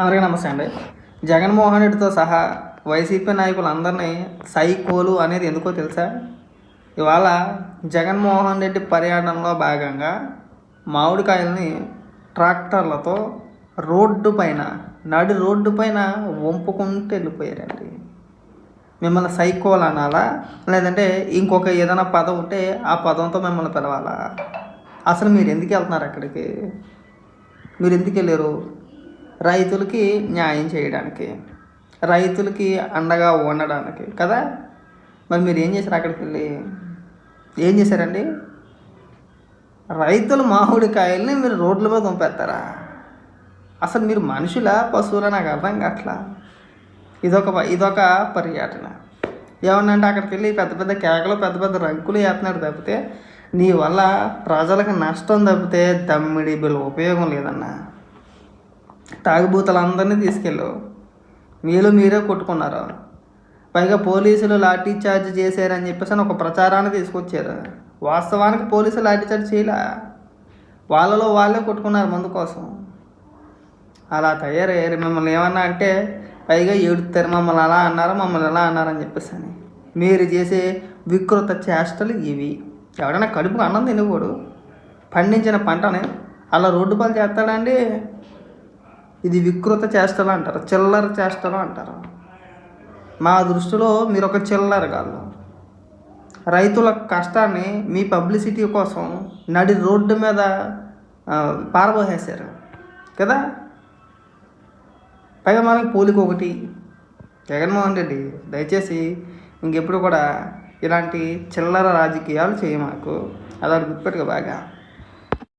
అందరికీ నమస్తే అండి. జగన్మోహన్ రెడ్డితో సహా వైసీపీ నాయకులందరినీ సైకోలు అనేది ఎందుకో తెలుసా? ఇవాళ జగన్మోహన్ రెడ్డి పర్యటనలో భాగంగా మామిడికాయల్ని ట్రాక్టర్లతో రోడ్డు పైన నడి రోడ్డు పైన వంపుకుంటూ వెళ్ళిపోయారండి. మిమ్మల్ని సైకోలు అనాలా? లేదంటే ఇంకొక ఏదైనా పదం ఉంటే ఆ పదంతో మిమ్మల్ని పిలవాలా? అసలు మీరు ఎందుకు వెళ్తున్నారు అక్కడికి? మీరు ఎందుకు వెళ్ళారు? రైతులకి న్యాయం చేయడానికి రైతులకి అండగా ఉండడానికి కదా? మరి మీరు ఏం చేశారు అక్కడికి వెళ్ళి? ఏం చేశారండి? రైతుల మామిడికాయల్ని మీరు రోడ్ల మీద పంపేస్తారా అసలు మీరు మనుషుల పశువుల? నాకు అర్థం కావట్లా. ఇదొక ఇదొక పర్యటన. ఏమన్నంటే అక్కడికి వెళ్ళి పెద్ద పెద్ద కేకలు పెద్ద పెద్ద రంకులు వేస్తున్నాడు తప్పితే నీ వల్ల ప్రజలకు నష్టం తప్పితే దమ్మిడి బిల్ ఉపయోగం లేదన్నా. తాగుబూతలందరినీ తీసుకెళ్ళు. మీరు మీరే కొట్టుకున్నారు. పైగా పోలీసులు లాఠీ చార్జ్ చేశారని చెప్పేసి అని ఒక ప్రచారాన్ని తీసుకొచ్చారు. వాస్తవానికి పోలీసులు లాఠీ చార్జ్ చేయలే? వాళ్ళలో వాళ్ళే కొట్టుకున్నారు మందు కోసం. అలా తయారయ్యారు. మిమ్మల్ని ఏమన్నా అంటే పైగా ఏడుతారు మమ్మల్ని అలా అన్నారు మమ్మల్ని ఎలా అన్నారని చెప్పేసి అని. మీరు చేసే వికృత చేష్టలు ఇవి. ఎవడైనా కడుపుకు అన్నం తినకూడదు పండించిన పంటని అలా రోడ్డు పాలు చేస్తాడండి ఇది వికృత చేష్టలు అంటారు చిల్లర చేష్టలు అంటారు. మా దృష్టిలో మీరు ఒక చిల్లర కాదు. రైతుల కష్టాన్ని మీ పబ్లిసిటీ కోసం నడి రోడ్డు మీద పారబోసేశారు. కదా? పైగా మనకి పోలిక ఒకటి. జగన్మోహన్ రెడ్డి దయచేసి ఇంకెప్పుడు కూడా ఇలాంటి చిల్లర రాజకీయాలు చేయమాకు. మాకు అదొకటి గుర్తుపెట్టుకో బాగా